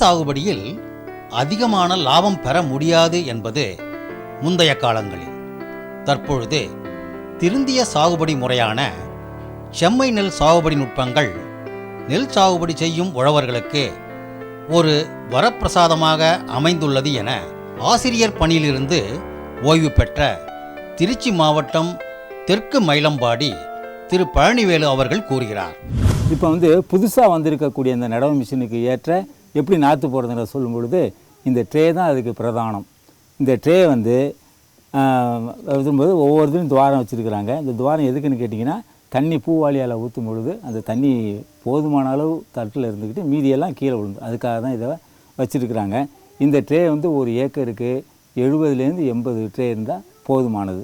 சாகுபடியில் அதிகமான லாபம் பெற முடியாது என்பது முந்தைய காலங்களில். தற்பொழுது திருந்திய சாகுபடி முறையான செம்மை நெல் சாகுபடி நுட்பங்கள் நெல் சாகுபடி செய்யும் உழவர்களுக்கு ஒரு வரப்பிரசாதமாக அமைந்துள்ளது என ஆசிரியர் பணியிலிருந்து ஓய்வு பெற்ற திருச்சி மாவட்டம் தெற்கு மயிலம்பாடி திரு பழனிவேலு அவர்கள் கூறுகிறார். இப்போ வந்து புதுசாக வந்திருக்கக்கூடிய இந்த நடவு மிஷினுக்கு ஏற்ற எப்படி நாற்று போடுறதுன்ற சொல்லும் பொழுது இந்த ட்ரே தான் அதுக்கு பிரதானம். இந்த ட்ரே வந்து எழுதும்போது ஒவ்வொருத்தரும் துவாரம் வச்சுருக்குறாங்க. இந்த துவாரம் எதுக்குன்னு கேட்டிங்கன்னா தண்ணி பூவாளியால் ஊற்றும் பொழுது அந்த தண்ணி போதுமான அளவு தட்டில் இருந்துக்கிட்டு மீதியெல்லாம் கீழே விழுந்து அதுக்காக தான் இதை வச்சுருக்குறாங்க. இந்த ட்ரே வந்து ஒரு ஏக்கருக்கு எழுபதுலேருந்து எண்பது ட்ரே இருந்தால் போதுமானது.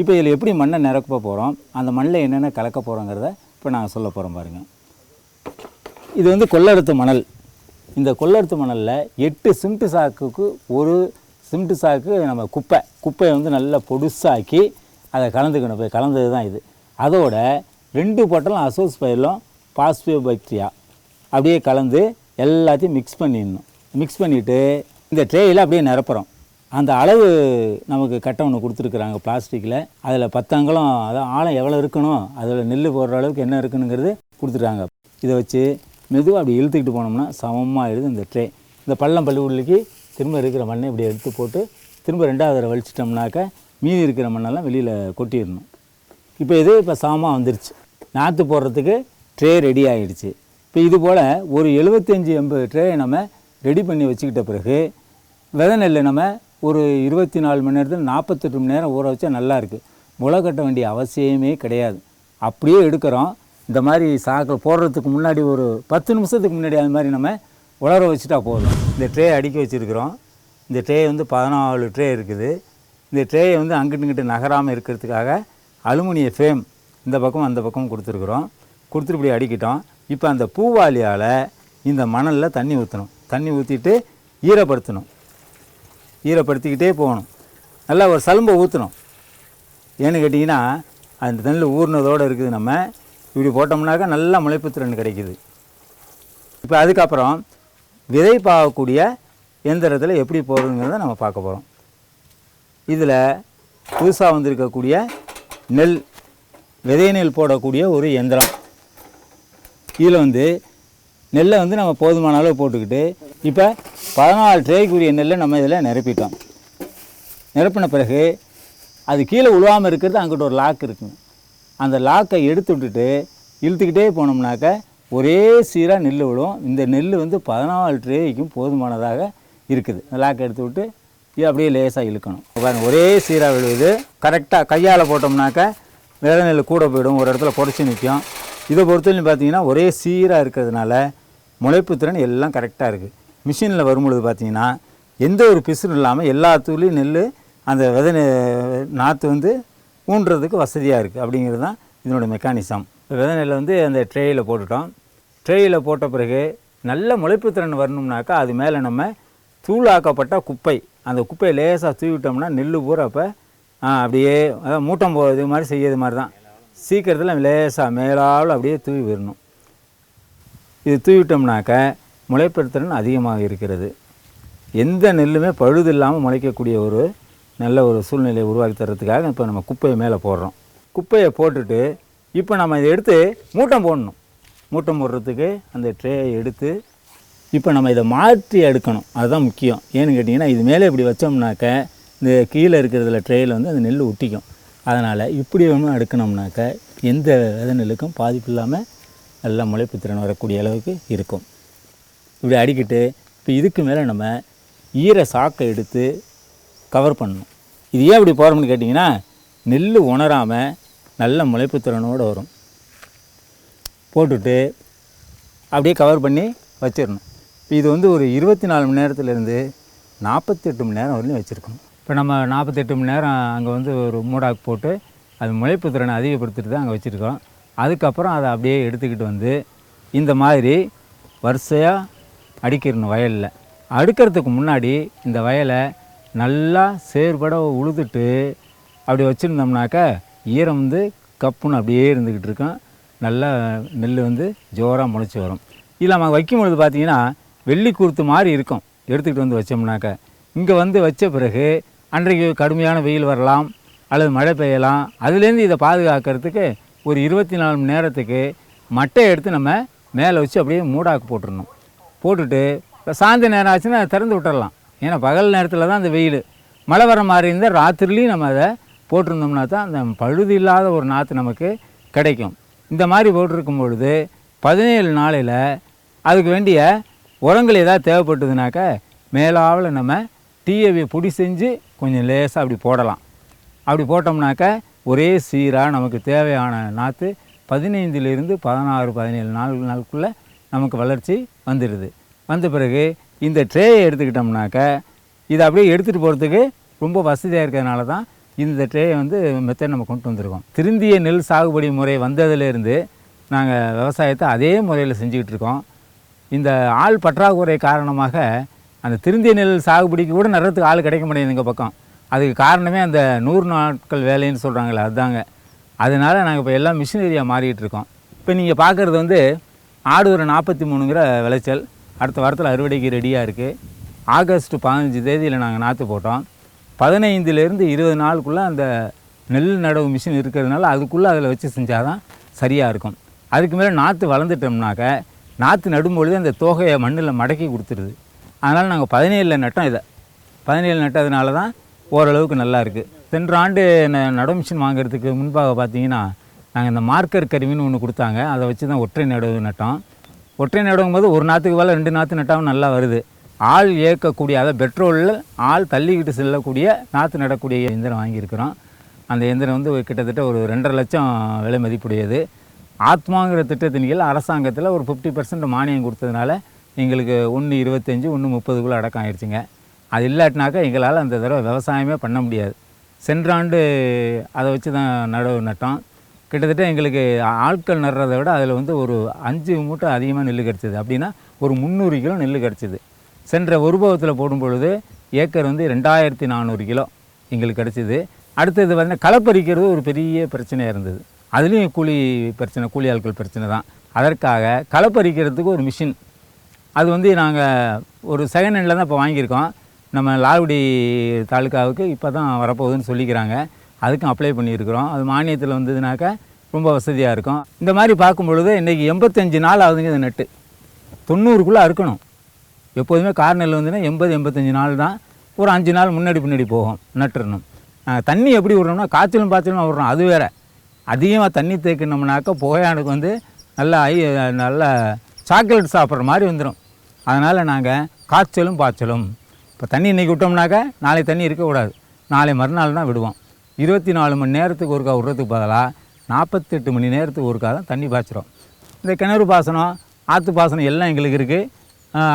இப்போ இதில் எப்படி மண்ணை நிரப்ப போகிறோம் அந்த மண்ணில் என்னென்ன கலக்க போகிறோங்கிறத இப்போ நாங்கள் சொல்ல போகிறோம் பாருங்கள் இது வந்து கொள்ளடுத்த மணல். இந்த கொள்ளடுத்து மணலில் எட்டு சிமெண்ட் சாக்குக்கு ஒரு சிமெண்ட் சாக்கு நம்ம குப்பை. குப்பையை வந்து நல்லா பொடுசாக்கி அதை கலந்துக்கணும். போய் கலந்தது தான் இது. அதோட ரெண்டு பொட்டலும் அசோஸ் பயிலும் பாஸ்பியோ பாக்டீரியா அப்படியே கலந்து எல்லாத்தையும் மிக்ஸ் பண்ணிடணும். மிக்ஸ் பண்ணிவிட்டு இந்த ட்ரேயில் அப்படியே நிரப்புறோம். அந்த அளவு நமக்கு கட்டை ஒன்று கொடுத்துருக்குறாங்க பிளாஸ்டிக்கில் அதில் பத்தங்களும் அதான் ஆழம் எவ்வளோ இருக்கணும் அதில் நெல் போடுற அளவுக்கு என்ன இருக்குனுங்கிறது கொடுத்துருக்காங்க இதை வச்சு மெதுவாக அப்படி இழுத்துக்கிட்டு போனோம்னா சமமாக எழுது இந்த ட்ரே இந்த பள்ளம் பள்ளிக்குள்ளிக்கு திரும்ப இருக்கிற மண்ணை இப்படி எடுத்து போட்டு திரும்ப ரெண்டாவது தடவை வலிச்சிட்டோம்னாக்க மீதி இருக்கிற மண்ணெல்லாம் வெளியில் கொட்டிடணும். இப்போ இது இப்போ சமமாக வந்துருச்சு. நாற்று போடுறதுக்கு ட்ரே ரெடி ஆகிடுச்சு இப்போ இது போல் ஒரு எழுபத்தஞ்சி எண்பது ட்ரே நம்ம ரெடி பண்ணி வச்சுக்கிட்ட பிறகு விதை நெல்லை நம்ம ஒரு இருபத்தி நாலு மணி நேரத்தில் நாற்பத்தெட்டு மணி நேரம் ஊற வச்சா நல்லாயிருக்கு முளை கட்ட வேண்டிய அவசியமே கிடையாது. அப்படியே எடுக்கிறோம். இந்த மாதிரி சாக்கில் போடுறதுக்கு முன்னாடி ஒரு பத்து நிமிஷத்துக்கு முன்னாடி அது மாதிரி நம்ம உலர வச்சுட்டா போதும். இந்த ட்ரே அடுக்கி வச்சுருக்குறோம். இந்த ட்ரே வந்து பதினாலு ட்ரே இருக்குது. இந்த ட்ரேயை வந்து அங்கிட்டு இங்கிட்டு நகராமல் இருக்கிறதுக்காக அலுமினிய ஃபேம் இந்த பக்கம் அந்த பக்கம் கொடுத்துருக்குறோம். கொடுத்துட்டு இப்படி அடிக்கிட்டோம். இப்போ அந்த பூவாளியால் இந்த மணலில் தண்ணி ஊற்றணும் தண்ணி ஊற்றிட்டு ஈரப்படுத்தணும். ஈரப்படுத்திக்கிட்டே போகணும். நல்லா ஒரு சலும்பை ஊற்றணும் ஏன்னு கேட்டிங்கன்னா அந்த தண்ணியில் ஊறினதோடு இருக்குது நம்ம இப்படி போட்டோம்னாக்கா நல்லா முளைப்பு திறன் கிடைக்குது. இப்போ அதுக்கப்புறம் விதை பாகக்கூடிய எந்திரத்தில் எப்படி போடுறதுங்கிறத நம்ம பார்க்க போகிறோம் இதில் புதுசாக வந்திருக்கக்கூடிய நெல் விதை நெல் போடக்கூடிய ஒரு எந்திரம். இதில் வந்து நெல்லை வந்து நம்ம போதுமான அளவு போட்டுக்கிட்டு இப்போ பதினாலு ட்ரேக்குரிய நெல்லை நம்ம இதில் நிரப்பிட்டோம். நிரப்பின பிறகு அது கீழே உழுவாமல் இருக்கிறது அங்கிட்ட ஒரு லாக் இருக்குங்க. அந்த லாக்கை எடுத்து விட்டுட்டு இழுத்துக்கிட்டே போனோம்னாக்க ஒரே சீராக நெல் விடும் இந்த நெல் வந்து பதினாலு ட்ரேக்கும் போதுமானதாக இருக்குது. அந்த லாக்கை எடுத்து விட்டு இது அப்படியே லேசாக இழுக்கணும். பாருங்க ஒரே சீராக விழுவுது கரெக்டாக கையால் போட்டோம்னாக்க வித நெல் கூட போயிடும். ஒரு இடத்துல புடச்சி நிற்கும் இதை பொறுத்தவரையும் பார்த்தீங்கன்னா ஒரே சீராக இருக்கிறதுனால முளைப்பு திறன் எல்லாம் கரெக்டாக இருக்குது மிஷினில் வரும்பொழுது பார்த்தீங்கன்னா எந்த ஒரு பிசுறும் இல்லாமல் எல்லா தூளையும் நெல் அந்த வித நாற்று வந்து ஊன்றதுக்கு வசதியாக இருக்குது அப்படிங்கிறது தான் இதனோட மெக்கானிசம் விதை நெல் வந்து அந்த ட்ரேயில் போட்டுட்டோம். ட்ரேயில் போட்ட பிறகு நல்ல முளைப்பு திறன் வரணும்னாக்கா அது மேலே நம்ம தூளாக்கப்பட்ட குப்பை அந்த குப்பையை லேசாக தூவிட்டோம்னா நெல் பூரா அப்படியே அதாவது மூட்டம் போகிறது மாதிரி செய்யறது மாதிரி தான். சீக்கிரத்தில் லேசாக மேலாவில் அப்படியே தூவி விடணும். இது தூவிட்டோம்னாக்க திறன் அதிகமாக இருக்கிறது. எந்த நெல்லுமே பழுது இல்லாமல் முளைக்கக்கூடிய ஒரு நல்ல ஒரு சூழ்நிலையை உருவாக்கி தரத்துக்காக இப்போ நம்ம குப்பையை மேலே போடுறோம். குப்பையை போட்டுட்டு இப்போ நம்ம இதை எடுத்து மூட்டம் போடணும். மூட்டம் போடுறதுக்கு அந்த ட்ரேயை எடுத்து இப்போ நம்ம இதை மாற்றி எடுக்கணும். அதுதான் முக்கியம். ஏன்னு கேட்டிங்கன்னா இது மேலே இப்படி வச்சோம்னாக்க இந்த கீழே இருக்கிறதுல ட்ரேயில் வந்து அந்த நெல் ஒட்டிக்கும். அதனால் இப்படி ஒன்று எடுக்கணும்னாக்க எந்த வித நெல்லுக்கும் பாதிப்பு இல்லாமல் நல்லா முளைப்பு திறன் வரக்கூடிய அளவுக்கு இருக்கும். இப்படி அடிக்கிட்டு இப்போ இதுக்கு மேலே நம்ம ஈர சாக்கை எடுத்து கவர் பண்ணணும். இது ஏன் இப்படி போகிறோம்னு கேட்டிங்கன்னா நெல் உணராமல் நல்ல முளைப்பு திறனோடு வரும். போட்டுட்டு அப்படியே கவர் பண்ணி வச்சிடணும். இப்போ இது வந்து ஒரு இருபத்தி நாலு மணி நேரத்துலேருந்து நாற்பத்தெட்டு மணி நேரம் வரையும் வச்சுருக்கணும். இப்போ நம்ம நாற்பத்தெட்டு மணி நேரம் அங்கே வந்து ஒரு மூடாக்கு போட்டு அது முளைப்பு திறனை அதிகப்படுத்திட்டு தான் அங்கே வச்சுருக்கோம். அதுக்கப்புறம் அதை அப்படியே எடுத்துக்கிட்டு வந்து இந்த மாதிரி வரிசையாக அடிக்கிறணும் வயலில். அடுக்கிறதுக்கு முன்னாடி இந்த வயலை நல்லா சேர்பட உழுதுட்டு அப்படி வச்சுருந்தோம்னாக்கா ஈரம் வந்து கப்புன்னு அப்படியே இருந்துக்கிட்டு இருக்கும். நல்லா நெல் வந்து ஜோராக முளைச்சி வரும். இதில் நம்ம வைக்கும் பொழுது பார்த்தீங்கன்னா வெள்ளி குருத்து மாதிரி இருக்கும். எடுத்துக்கிட்டு வந்து வச்சோம்னாக்க. இங்கே வந்து வச்ச பிறகு அன்றைக்கு கடுமையான வெயில் வரலாம் அல்லது மழை பெய்யலாம் அதுலேருந்து இதை பாதுகாக்கிறதுக்கு ஒரு இருபத்தி நாலு மணி நேரத்துக்கு மட்டை எடுத்து நம்ம மேலே வச்சு அப்படியே மூடாக்கு போட்டுடணும். போட்டுட்டு இப்போ சாயந்தர நேரம் ஆச்சுன்னா திறந்து விட்டுறலாம். ஏன்னா பகல் நேரத்தில் தான் அந்த வெயில். மழை வர மாதிரி இருந்தால் ராத்திரிலையும் நம்ம அதை போட்டிருந்தோம்னா தான் அந்த பழுது இல்லாத ஒரு நாற்று நமக்கு கிடைக்கும். இந்த மாதிரி போட்டிருக்கும் பொழுது பதினேழு நாளையில் அதுக்கு வேண்டிய உரங்கள் ஏதாவது தேவைப்பட்டதுனாக்க மேலாவில் நம்ம டீயை பொடி செஞ்சு கொஞ்சம் லேசாக அப்படி போடலாம். அப்படி போட்டோம்னாக்க ஒரே சீராக நமக்கு தேவையான நாற்று பதினைந்துலேருந்து பதினாறு பதினேழு நாள் நாளுக்குள்ளே நமக்கு வளர்ச்சி வந்துடுது. வந்த பிறகு இந்த ட்ரேயை எடுத்துக்கிட்டோம்னாக்க இதை அப்படியே எடுத்துகிட்டு போகிறதுக்கு ரொம்ப வசதியாக இருக்கிறதுனால தான் இந்த ட்ரேயை வந்து மெத்தட் நம்ம கொண்டு வந்திருக்கோம். திருந்திய நெல் சாகுபடி முறை வந்ததுலேருந்து நாங்கள் விவசாயத்தை அதே முறையில் செஞ்சுக்கிட்டு இருக்கோம். இந்த ஆள் பற்றாக்குறை காரணமாக அந்த திருந்திய நெல் சாகுபடிக்கு கூட நடுறதுக்கு ஆள் கிடைக்க மாட்டேங்குது எங்கள் பக்கம். அதுக்கு காரணமே அந்த நூறு நாட்கள் வேலைன்னு சொல்கிறாங்களே அதுதாங்க அதனால் நாங்கள் இப்போ எல்லாம் மிஷினரியாக மாறிக்கிட்டு இருக்கோம். இப்போ நீங்கள் பார்க்குறது வந்து ஆடு ஒரு நாற்பத்தி மூணுங்கிற விளைச்சல். அடுத்த வாரத்தில் அறுவடைக்கு ரெடியாக இருக்குது ஆகஸ்ட் பதினஞ்சு தேதியில் நாங்கள் நாற்று போட்டோம். பதினைந்துலேருந்து இருபது நாளுக்குள்ளே அந்த நெல் நடவு மிஷின் இருக்கிறதுனால அதுக்குள்ளே அதில் வச்சு செஞ்சால் தான் சரியாக இருக்கும். அதுக்கு மேலே நாற்று வளர்ந்துட்டோம்னாக்க நாற்று நடும்பொழுது அந்த தோகையை மண்ணில் மடக்கி கொடுத்துருது. அதனால் நாங்கள் பதினேழில் நட்டோம் இதை. பதினேழு நட்டதுனால தான் ஓரளவுக்கு நல்லா இருக்குது சென்ற ஆண்டு ந- நடவு மிஷின் வாங்குறதுக்கு முன்பாக பார்த்தீங்கன்னா நாங்கள் இந்த மார்க்கர் கருவின்னு ஒன்று கொடுத்தாங்க. அதை வச்சு தான் ஒற்றை நடவு நட்டோம். ஒற்றை நடுவும் போது ஒரு நாற்றுக்கு மேலே ரெண்டு நாற்று நட்டாவும் நல்லா வருது. ஆள் இயக்கக்கூடிய அதாவது பெட்ரோலில் ஆள் தள்ளிக்கிட்டு செல்லக்கூடிய நாற்று நடக்கூடிய இயந்திரம் வாங்கியிருக்கிறோம். அந்த இயந்திரம் வந்து கிட்டத்தட்ட ஒரு ரெண்டரை லட்சம் விலை மதிப்புடையது. ஆத்மாங்கிற திட்டத்தின் கீழ் அரசாங்கத்தில் ஒரு ஃபிஃப்டி பர்சன்ட் மானியம் கொடுத்ததுனால எங்களுக்கு ஒன்று இருபத்தஞ்சி ஒன்று முப்பதுக்குள்ளே அடக்கம் ஆயிடுச்சுங்க. அது இல்லாட்டினாக்கா எங்களால் அந்த தடவை விவசாயமே பண்ண முடியாது. சென்ற ஆண்டு அதை வச்சு தான் நடவு நட்டோம். கிட்டத்தட்ட எங்களுக்கு ஆட்கள் நடுறதை விட அதில் வந்து ஒரு அஞ்சு மூட்டை அதிகமாக நெல் கிடச்சிது. அப்படின்னா ஒரு முந்நூறு கிலோ நெல் கிடச்சிது. சென்ற உருபவத்தில் போடும் பொழுது ஏக்கர் வந்து ரெண்டாயிரத்தி நானூறு கிலோ எங்களுக்கு கிடச்சிது. அடுத்தது பார்த்தீங்கன்னா களப்பறிக்கிறது ஒரு பெரிய பிரச்சனையாக இருந்தது. அதுலேயும் கூலி பிரச்சனை கூலி ஆட்கள் பிரச்சனை தான். அதற்காக களப்பறிக்கிறதுக்கு ஒரு மிஷின். அது வந்து நாங்கள் ஒரு செகண்ட் ஹேண்டில் தான் இப்போ வாங்கியிருக்கோம். நம்ம லால்குடி தாலுக்காவுக்கு இப்போ தான் வரப்போகுதுன்னு சொல்லிக்கிறாங்க. அதுக்கும் அப்ளை பண்ணியிருக்கிறோம். அது மானியத்தில் வந்ததுனாக்கா ரொம்ப வசதியாக இருக்கும். இந்த மாதிரி பார்க்கும் பொழுது இன்றைக்கி எண்பத்தஞ்சு நாள் ஆகுதுங்க இந்த நட்டு தொண்ணூறுக்குள்ளே அறுக்கணும். எப்போதுமே கார்நெல் வந்துன்னா எண்பது எண்பத்தஞ்சு நாள் தான். ஒரு அஞ்சு நாள் முன்னாடி பின்னாடி போகும் நட்டுறணும் தண்ணி எப்படி விடணும்னா காய்ச்சலும் பாய்ச்சலும் விட்றோம் அது வேறு. அதிகமாக தண்ணி தேய்க்கணும்னாக்கா புகையானுக்கு வந்து நல்லா ஐ நல்லா சாக்லேட் சாப்பிட்ற மாதிரி வந்துடும் அதனால் நாங்கள் காய்ச்சலும் பாய்ச்சலும். இப்போ தண்ணி இன்றைக்கி விட்டோம்னாக்கா நாளை தண்ணி இருக்கக்கூடாது. நாளை மறுநாள் தான் விடுவோம். இருபத்தி நாலு மணி நேரத்துக்கு ஒருக்கா விடுறதுக்கு பதிலாக நாற்பத்தெட்டு மணி நேரத்துக்கு ஒருக்கா தான் தண்ணி பாய்ச்சிரும். இந்த கிணறு பாசனம் ஆற்று பாசனம் எல்லாம் எங்களுக்கு இருக்குது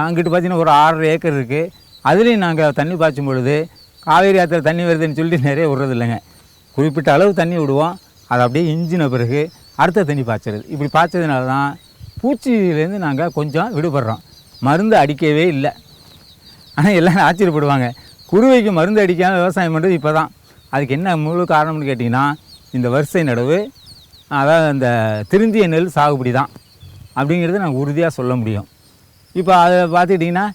அங்கிட்டு பார்த்தீங்கன்னா ஒரு ஆறரை ஏக்கர் இருக்குது அதுலேயும் நாங்கள் தண்ணி பாய்ச்சும் பொழுது காவேரி ஆற்றுல தண்ணி வருதுன்னு சொல்லிட்டு நிறைய விடுறது இல்லைங்க. குறிப்பிட்ட அளவு தண்ணி விடுவோம். அது அப்படியே இஞ்சின பிறகு அடுத்த தண்ணி பாய்ச்சறது. இப்படி பாய்ச்சதுனால தான் பூச்சியிலேருந்து நாங்கள் கொஞ்சம் விடுபடுறோம். மருந்து அடிக்கவே இல்லை. ஆனால் எல்லோரும் ஆச்சரியப்படுவாங்க. குருவைக்கு மருந்து அடிக்காமல் விவசாயம் பண்ணுறது இப்போ தான் அதுக்கு என்ன முழு காரணம்னு கேட்டிங்கன்னா இந்த வரிசை நடவு அதாவது அந்த திருந்திய நெல் சாகுபடி தான் அப்படிங்கிறத நாங்கள் உறுதியாக சொல்ல முடியும். இப்போ அதை பார்த்துக்கிட்டிங்கன்னா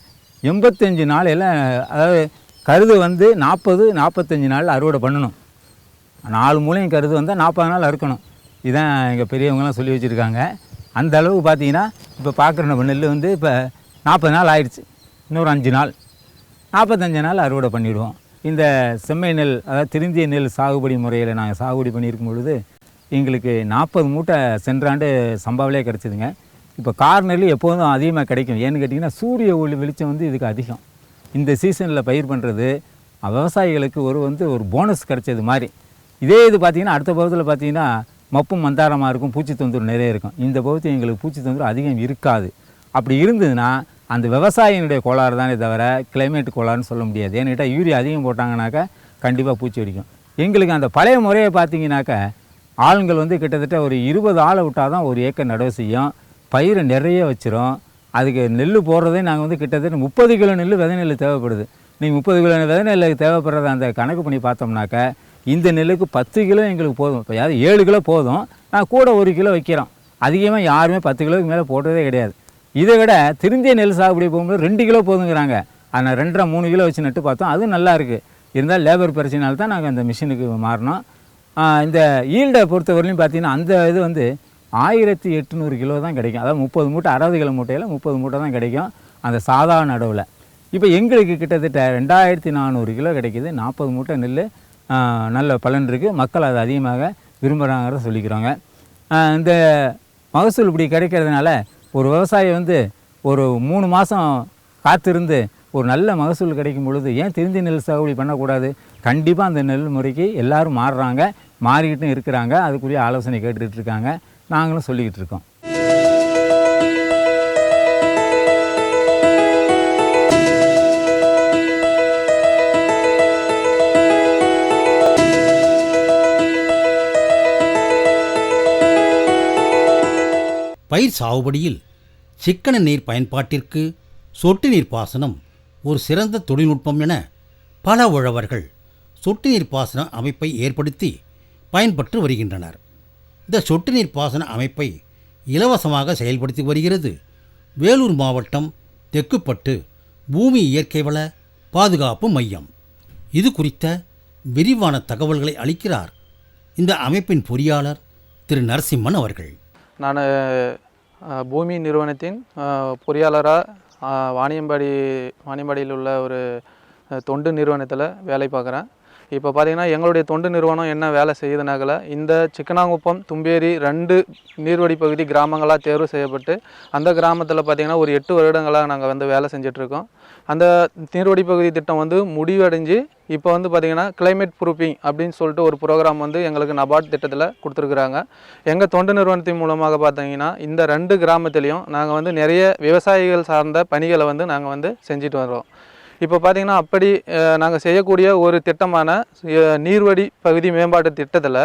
எண்பத்தஞ்சு நாளையில் அதாவது கருது வந்து நாற்பது நாற்பத்தஞ்சு நாள் அறுவடை பண்ணணும். நாலு மூலையும் கருது வந்தால் நாற்பது நாள் அறுக்கணும். இதான் எங்கள் பெரியவங்கலாம் சொல்லி வச்சுருக்காங்க. அந்த அளவுக்கு பார்த்தீங்கன்னா இப்போ பார்க்குற நம்ம நெல் வந்து இப்போ நாற்பது நாள் ஆயிடுச்சு. இன்னொரு அஞ்சு நாள். நாற்பத்தஞ்சு நாள் அறுவடை பண்ணிவிடுவோம் இந்த செம்மை நெல் அதாவது திருந்திய நெல் சாகுபடி முறையில் நாங்கள் சாகுபடி பண்ணியிருக்கும் பொழுது எங்களுக்கு நாற்பது மூட்டை சென்றாண்டு சம்பாவிலே கிடச்சிதுங்க. இப்போ கார் நெல் எப்போதும் அதிகமாக கிடைக்கும். ஏன்னு கேட்டிங்கன்னா சூரிய ஒளி வெளிச்சம் வந்து இதுக்கு அதிகம். இந்த சீசனில் பயிர் பண்ணுறது விவசாயிகளுக்கு ஒரு வந்து ஒரு போனஸ் கிடைச்சது மாதிரி. இதே இது பார்த்திங்கன்னா அடுத்த பருவத்தில் பார்த்தீங்கன்னா மப்பும் மந்தாரமாக இருக்கும் பூச்சி தொந்தரவு நிறைய இருக்கும். இந்த பகுதி எங்களுக்கு பூச்சி தொந்தரவு அதிகம் இருக்காது. அப்படி இருந்ததுன்னா அந்த விவசாயினுடைய கோளாறு தானே தவிர கிளைமேட் கோளாறுன்னு சொல்ல முடியாது. ஏன்னு கேட்டால் யூரியா அதிகம் போட்டாங்கனாக்கா கண்டிப்பாக பூச்சி அடிக்கும் எங்களுக்கு அந்த பழைய முறையை பார்த்தீங்கன்னாக்கா ஆளுங்கள் வந்து கிட்டத்தட்ட ஒரு இருபது ஆளை விட்டால் தான் ஒரு ஏக்கர் நடவு செய்யும். பயிரை நிறைய வச்சிரும். அதுக்கு நெல் போடுறதே நாங்கள் வந்து கிட்டத்தட்ட முப்பது கிலோ நெல் விதை நெல் தேவைப்படுது. நீங்கள் முப்பது கிலோ விதை நெல்லுக்கு தேவைப்படுறத அந்த கணக்கு பண்ணி பார்த்தோம்னாக்கா இந்த நெல்லுக்கு பத்து கிலோ எங்களுக்கு போதும். இப்போ ஏழு கிலோ போதும். நான் கூட ஒரு கிலோ வைக்கிறோம். அதிகமாக யாருமே பத்து கிலோவுக்கு மேலே போட்டதே கிடையாது. இதை விட திருந்திய நெல் சாகுபடி போகும்போது ரெண்டு கிலோ போதுங்கிறாங்க. ஆனால் ரெண்டரை மூணு கிலோ வச்சு நட்டு பார்த்தோம். அதுவும் நல்லா இருக்குது இருந்தால் லேபர் பிரச்சனையால தான் நாங்கள் அந்த மிஷினுக்கு மாறினோம் இந்த ஈல்டை பொறுத்தவரையிலும் பார்த்தீங்கன்னா அந்த இது வந்து ஆயிரத்தி எட்நூறு கிலோ தான் கிடைக்கும். அதாவது முப்பது மூட்டை அறுபது கிலோ மூட்டையில் முப்பது மூட்டை தான் கிடைக்கும் அந்த சாதாரண நடவில். இப்போ எங்களுக்கு கிட்டத்தட்ட ரெண்டாயிரத்தி நானூறு கிலோ கிடைக்கிது. நாற்பது மூட்டை நெல் நல்ல பலன் இருக்குது மக்கள் அதை அதிகமாக விரும்புகிறாங்கிறத சொல்லிக்கிறாங்க. இந்த மகசூல் இப்படி கிடைக்கிறதுனால ஒரு விவசாயி வந்து ஒரு மூணு மாதம் காத்திருந்து ஒரு நல்ல மகசூல் கிடைக்கும் பொழுது ஏன் திருந்தி நெல் சாகுபடி பண்ணக்கூடாது? கண்டிப்பாக அந்த நெல் முறைக்கு எல்லாரும் மாறுறாங்க மாறிக்கிட்டும் இருக்கிறாங்க. அதுக்குரிய ஆலோசனை கேட்டுக்கிட்டு இருக்காங்க. நாங்களும் சொல்லிக்கிட்டு இருக்கோம். பயிர் சாகுபடியில் சிக்கன நீர் பயன்பாட்டிற்கு சொட்டு நீர் பாசனம் ஒரு சிறந்த தொழில்நுட்பம் என பல உழவர்கள் சொட்டு நீர் பாசன அமைப்பை ஏற்படுத்தி பயன்பட்டு வருகின்றனர். இந்த சொட்டு நீர் பாசன அமைப்பை இலவசமாக செயல்படுத்தி வருகிறது வேலூர் மாவட்டம் தெக்குப்பட்டு பூமி இயற்கை வள பாதுகாப்பு மையம். இது குறித்த விரிவான தகவல்களை அளிக்கிறார் இந்த அமைப்பின் பொறியாளர் திரு நரசிம்மன் அவர்கள். நான் பூமி நிறுவனத்தின் பொறியாளராக வாணியம்பாடி வாணியம்பாடியில் உள்ள ஒரு தொண்டு நிறுவனத்தில் வேலை பார்க்குறேன். இப்போ பார்த்தீங்கன்னா எங்களுடைய தொண்டு நிறுவனம் என்ன வேலை செய்யுதுனாக்கல இந்த சிக்கனாங்குப்பம் தும்பேரி ரெண்டு நீர்வடி பகுதி கிராமங்களாக தேர்வு செய்யப்பட்டு அந்த கிராமத்தில் பார்த்தீங்கன்னா ஒரு எட்டு வருடங்களாக நாங்கள் வந்து வேலை செஞ்சிட்ருக்கோம் அந்த நீர்வடி பகுதி திட்டம் வந்து முடிவடைஞ்சு இப்போ வந்து பார்த்திங்கன்னா கிளைமேட் ப்ரூஃபிங் அப்படின்னு சொல்லிட்டு ஒரு ப்ரோக்ராம் வந்து எங்களுக்கு நபார்ட் திட்டத்தில் கொடுத்துருக்குறாங்க. எங்கள் தொண்டு நிறுவனத்தின் மூலமாக பார்த்தீங்கன்னா இந்த ரெண்டு கிராமத்துலேயும் நாங்கள் வந்து நிறைய விவசாயிகள் சார்ந்த பணிகளை வந்து நாங்கள் வந்து செஞ்சுட்டு வரோம் இப்போ பார்த்திங்கன்னா அப்படி நாங்கள் செய்யக்கூடிய ஒரு திட்டமான நீர்வடி பகுதி மேம்பாட்டு திட்டத்தில்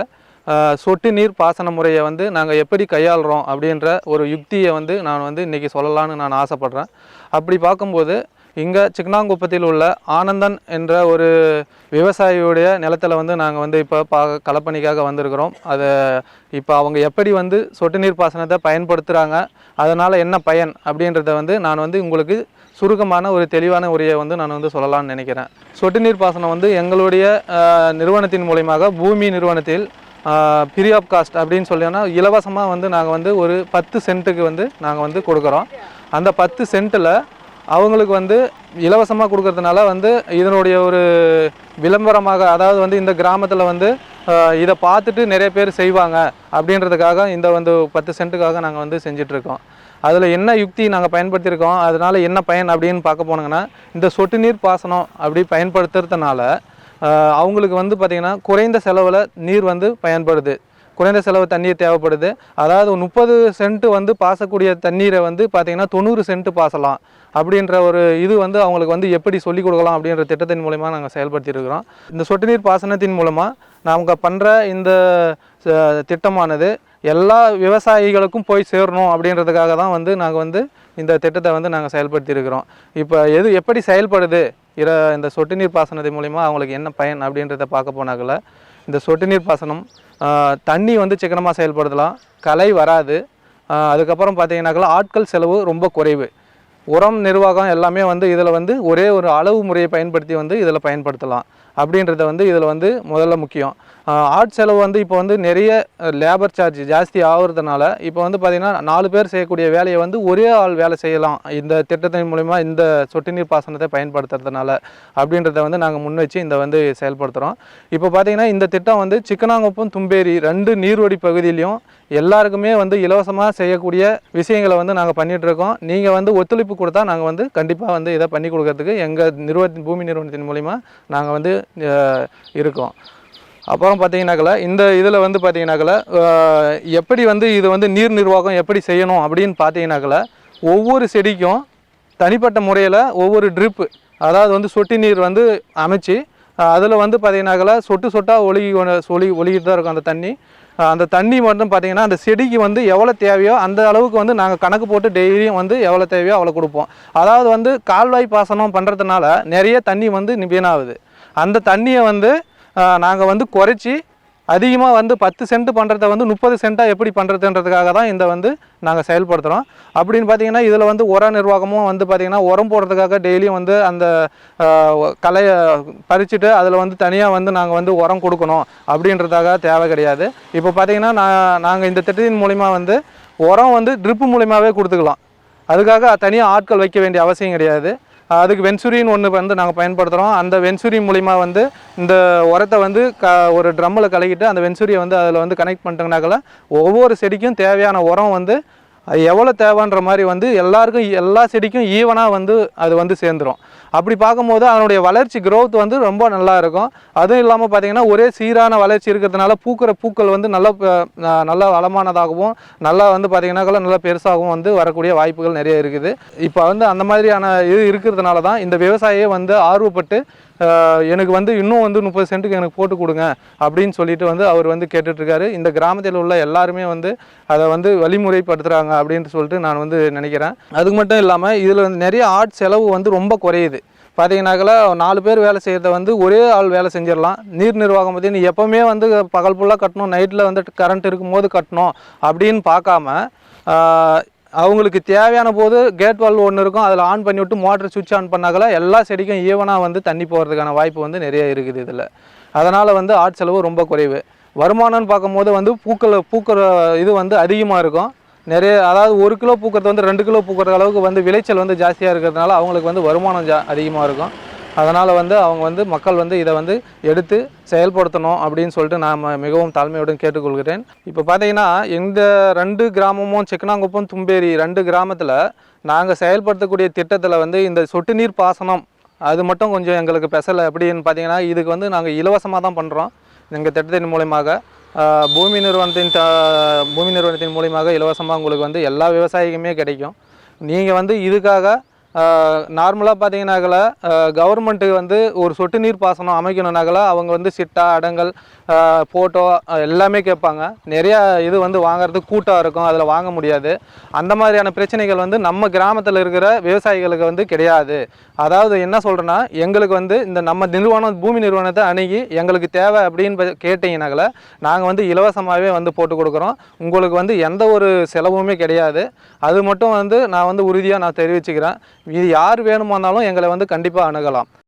சொட்டு நீர் பாசன முறையை வந்து நாங்கள் எப்படி கையாளுறோம் அப்படின்ற ஒரு யுக்தியை வந்து நான் வந்து இன்றைக்கி சொல்லலான்னு நான் ஆசைப்பட்றேன். அப்படி பார்க்கும்போது இங்கே சிக்னாங்குப்பத்தில் உள்ள ஆனந்தன் என்ற ஒரு விவசாயியுடைய நிலத்தில் வந்து நாங்கள் வந்து இப்போ பா களப்பணிக்காக வந்திருக்கிறோம். அதை இப்போ அவங்க எப்படி வந்து சொட்டு நீர் பாசனத்தை பயன்படுத்துகிறாங்க அதனால் என்ன பயன் அப்படின்றத வந்து நான் வந்து உங்களுக்கு சுருக்கமான ஒரு தெளிவான உரையை வந்து நான் வந்து சொல்லலாம்னு நினைக்கிறேன். சொட்டு நீர் பாசனம் வந்து எங்களுடைய நிறுவனத்தின் மூலியமாக பூமி நிறுவனத்தில் ஃப்ரீ ஆஃப் காஸ்ட் அப்படின்னு சொல்லினா இலவசமாக வந்து நாங்கள் வந்து ஒரு பத்து சென்ட்டுக்கு வந்து நாங்கள் வந்து கொடுக்குறோம். அந்த பத்து சென்ட்டில் அவங்களுக்கு வந்து இலவசமாக கொடுக்கறதுனால வந்து இதனுடைய ஒரு விளம்பரமாக அதாவது வந்து இந்த கிராமத்தில் வந்து இதை பார்த்துட்டு நிறைய பேர் செய்வாங்க அப்படின்றதுக்காக இந்த வந்து பத்து சென்ட்டுக்காக நாங்கள் வந்து செஞ்சிட்ருக்கோம். அதில் என்ன யுக்தி நாங்கள் பயன்படுத்தியிருக்கோம் அதனால் என்ன பயன் அப்படின்னு பார்க்க போனாங்கன்னா இந்த சொட்டு நீர் பாசனம் அப்படி பயன்படுத்துறதுனால அவங்களுக்கு வந்து பார்த்திங்கன்னா குறைந்த செலவில் நீர் வந்து பயன்படுது. குறைந்த செலவு தண்ணீர் தேவைப்படுது. அதாவது முப்பது சென்ட் வந்து பாசக்கூடிய தண்ணீரை வந்து பார்த்திங்கன்னா தொண்ணூறு சென்ட் பாசலாம். அப்படின்ற ஒரு இது வந்து அவங்களுக்கு வந்து எப்படி சொல்லிக் கொடுக்கலாம் அப்படின்ற திட்டத்தின் மூலமா நாங்கள் செயல்படுத்தியிருக்கிறோம் இந்த சொட்டு நீர் பாசனத்தின் மூலமாக நாங்கள் பண்ணுற இந்த திட்டமானது எல்லா விவசாயிகளுக்கும் போய் சேரணும் அப்படின்றதுக்காக தான் வந்து நாங்கள் வந்து இந்த திட்டத்தை வந்து நாங்கள் செயல்படுத்தியிருக்கிறோம் இப்போ எது எப்படி செயல்படுது? இர இந்த சொட்டு நீர் பாசனத்தின் மூலிமா அவங்களுக்கு என்ன பயன் அப்படின்றத பார்க்க போனாக்கல இந்த சொட்டு நீர் பாசனம் தண்ணி வந்து சிக்கனமாக செயல்படுத்தலாம். களை வராது. அதுக்கப்புறம் பார்த்தீங்கன்னாக்கா ஆட்கள் செலவு ரொம்ப குறைவு. உரம் நிர்வாகம் எல்லாமே வந்து இதில் வந்து ஒரே ஒரு அளவு முறையை பயன்படுத்தி வந்து இதில் பயன்படுத்தலாம். அப்படின்றத வந்து இதில் வந்து முதல்ல முக்கியம். ஆட் செலவு வந்து இப்போ வந்து நிறைய லேபர் சார்ஜ் ஜாஸ்தி ஆகுறதுனால இப்போ வந்து பார்த்திங்கன்னா நாலு பேர் செய்யக்கூடிய வேலையை வந்து ஒரே ஆள் வேலை செய்யலாம். இந்த திட்டத்தின் மூலிமா இந்த சொட்டு நீர் பாசனத்தை பயன்படுத்துறதுனால அப்படின்றத வந்து நாங்கள் முன் வச்சு இந்த வந்து செயல்படுத்துகிறோம் இப்போ பார்த்தீங்கன்னா இந்த திட்டம் வந்து சிக்கனாங்குப்பம் தும்பேரி ரெண்டு நீர்வடி பகுதியிலையும் எல்லாருக்குமே வந்து இலவசமாக செய்யக்கூடிய விஷயங்களை வந்து நாங்கள் பண்ணிகிட்ருக்கோம் நீங்கள் வந்து ஒத்துழைப்பு கொடுத்தா நாங்கள் வந்து கண்டிப்பாக வந்து இதை பண்ணி கொடுக்கறதுக்கு எங்கள் நிறுவனத்தின் பூமி நிறுவனத்தின் மூலிமா நாங்கள் வந்து இருக்கோம். அப்புறம் பார்த்தீங்கன்னாக்கல இந்த இதில் வந்து பார்த்தீங்கன்னாக்கல எப்படி வந்து இது வந்து நீர் நிர்வாகம் எப்படி செய்யணும் அப்படின்னு பார்த்தீங்கன்னாக்கல ஒவ்வொரு செடிக்கும் தனிப்பட்ட முறையில் ஒவ்வொரு ட்ரிப்பு அதாவது வந்து சொட்டு நீர் வந்து அமைச்சு அதில் வந்து பார்த்தீங்கன்னாக்கல சொட்டு சொட்டாக ஒழுகி ஒழுகி ஒழுகிட்டு தான் இருக்கும் அந்த தண்ணி. அந்த தண்ணி மட்டும் பார்த்தீங்கன்னா அந்த செடிக்கு வந்து எவ்வளோ தேவையோ அந்த அளவுக்கு வந்து நாங்கள் கணக்கு போட்டு டெய்லியும் வந்து எவ்வளோ தேவையோ அவ்வளோ கொடுப்போம். அதாவது வந்து கால்வாய் பாசனம் பண்ணுறதுனால நிறைய தண்ணி வந்து வீணாகுது. அந்த தண்ணியை வந்து நாங்கள் வந்து குறைச்சி அதிகமாக வந்து பத்து சென்ட் பண்ணுறத வந்து முப்பது சென்ட்டாக எப்படி பண்ணுறதுன்றதுக்காக தான் இந்த வந்து நாங்கள் செயல்படுத்துகிறோம் அப்படின்னு பார்த்தீங்கன்னா இதில் வந்து உர நிர்வாகமும் வந்து பார்த்திங்கன்னா உரம் போடுறதுக்காக டெய்லியும் வந்து அந்த கலையை களையை பறிச்சுட்டு அதில் வந்து தனியாக வந்து நாங்கள் வந்து உரம் கொடுக்கணும் அப்படின்றதுக்காக தேவை கிடையாது. இப்போ பார்த்தீங்கன்னா நான் நாங்கள் இந்த திட்டத்தின் மூலிமா வந்து உரம் வந்து ட்ரிப்பு மூலிமாவே கொடுத்துக்கலாம். அதுக்காக தனியாக ஆட்கள் வைக்க வேண்டிய அவசியம் கிடையாது. அதுக்கு வென்சுரின்னு ஒன்று வந்து நாங்கள் பயன்படுத்துகிறோம் அந்த வென்சுரி மூலிமா வந்து இந்த உரத்தை வந்து க ஒரு ட்ரம்மில் கலக்கிட்டு அந்த வென்சுரியை வந்து அதில் வந்து கனெக்ட் பண்ணிட்டோம்னாக்கல ஒவ்வொரு செடிக்கும் தேவையான உரம் வந்து அது எவ்வளோ தேவைன்ற மாதிரி வந்து எல்லாருக்கும் எல்லா செடிக்கும் ஈவனாக வந்து அது வந்து சேர்ந்துடும் அப்படி பார்க்கும்போது அதனுடைய வளர்ச்சி க்ரோத் வந்து ரொம்ப நல்லா இருக்கும். அதுவும் இல்லாமல் பார்த்தீங்கன்னா ஒரே சீரான வளர்ச்சி இருக்கிறதுனால பூக்கிற பூக்கள் வந்து நல்ல நல்ல வளமானதாகவும் நல்லா வந்து பார்த்தீங்கன்னாக்கா நல்லா பெருசாகவும் வந்து வரக்கூடிய வாய்ப்புகள் நிறைய இருக்குது. இப்போ வந்து அந்த மாதிரியான இது இருக்கிறதுனால தான் இந்த விவசாயியே வந்து ஆர்வப்பட்டு எனக்கு வந்து இன்னும் வந்து முப்பது சென்ட்டுக்கு எனக்கு போட்டு கொடுங்க அப்படின்னு சொல்லிட்டு வந்து அவர் வந்து கேட்டுட்ருக்காரு. இந்த கிராமத்தில் உள்ள எல்லாருமே வந்து அதை வந்து வழிமுறைப்படுத்துகிறாங்க அப்படின்ட்டு சொல்லிட்டு நான் வந்து நினைக்கிறேன். அதுக்கு மட்டும் இல்லாமல் இதில் வந்து நிறைய ஆட் செலவு வந்து ரொம்ப குறையுது. பார்த்தீங்கன்னாக்கல நாலு பேர் வேலை செய்கிறத வந்து ஒரே ஆள் வேலை செஞ்சிடலாம். நீர் நிர்வாகம் பற்றி நீ எப்போவுமே வந்து பகல் ஃபுல்லாக கட்டணும் நைட்டில் வந்து கரண்ட் இருக்கும்போது கட்டணும் அப்படின்னு பார்க்காம அவங்களுக்கு தேவையான போது கேட் வால்வ் ஒன்று இருக்கும். அதில் ஆன் பண்ணி விட்டு மோட்டர் சுவிட்ச் ஆன் பண்ணாக்கல எல்லா செடிக்கும் ஈவனாக வந்து தண்ணி போகிறதுக்கான வாய்ப்பு வந்து நிறைய இருக்குது இதில். அதனால் வந்து ஆட் செலவு ரொம்ப குறைவு. வருமானம்னு பார்க்கும்போது வந்து பூக்கள் பூக்கிற இது வந்து அதிகமாக இருக்கும். நிறைய அதாவது ஒரு கிலோ பூக்கிறது வந்து ரெண்டு கிலோ பூக்கிற அளவுக்கு வந்து விளைச்சல் வந்து ஜாஸ்தியாக இருக்கிறதுனால அவங்களுக்கு வந்து வருமானம் ஜா அதிகமாக இருக்கும். அதனால் வந்து அவங்க வந்து மக்கள் வந்து இதை வந்து எடுத்து செயல்படுத்தணும் அப்படின்னு சொல்லிட்டு நான் மிகவும் தாழ்மையுடன் கேட்டுக்கொள்கிறேன். இப்போ பார்த்தீங்கன்னா இந்த ரெண்டு கிராமமும் செக்கனாங்குப்பம் தும்பேரி ரெண்டு கிராமத்தில் நாங்கள் செயல்படுத்தக்கூடிய திட்டத்தில் வந்து இந்த சொட்டு நீர் பாசனம் அது மட்டும் கொஞ்சம் எங்களுக்கு பெசலை அப்படின்னு பார்த்தீங்கன்னா இதுக்கு வந்து நாங்கள் இலவசமாக தான் பண்ணுறோம் எங்கள் திட்டத்தின் மூலயமாக பூமி நிறுவனத்தின் த- பூமி நிறுவனத்தின் மூலியமாக இலவசமாக உங்களுக்கு வந்து எல்லா விவசாயிக்குமே கிடைக்கும். நீங்கள் வந்து இதுக்காக நார்மலாக பார்த்தீங்கன்னாக்கல கவர்மெண்ட்டு வந்து ஒரு சொட்டு நீர் பாசனம் அமைக்கணுன்னாக்கல அவங்க வந்து சிட்டா அடங்கல் ஃபோட்டோ எல்லாமே கேட்பாங்க. நிறையா இது வந்து வாங்குறதுக்கு கூட்டம் இருக்கும். அதில் வாங்க முடியாது. அந்த மாதிரியான பிரச்சனைகள் வந்து நம்ம கிராமத்தில் இருக்கிற விவசாயிகளுக்கு வந்து கிடையாது. அதாவது என்ன சொல்கிறேன்னா எங்களுக்கு வந்து இந்த நம்ம நிறுவனம் பூமி நிறுவனத்தை அணுகி எங்களுக்கு தேவை அப்படின்னு ப- கேட்டிங்கனாக்கல நாங்கள் வந்து இலவசமாகவே வந்து போட்டு கொடுக்குறோம். உங்களுக்கு வந்து எந்த ஒரு செலவுமே கிடையாது. அது மட்டும் வந்து நான் வந்து உறுதியாக நான் தெரிவிச்சுக்கிறேன். இது யார் வேணுமானாலும் எங்களை வந்து கண்டிப்பாக அணுகலாம்.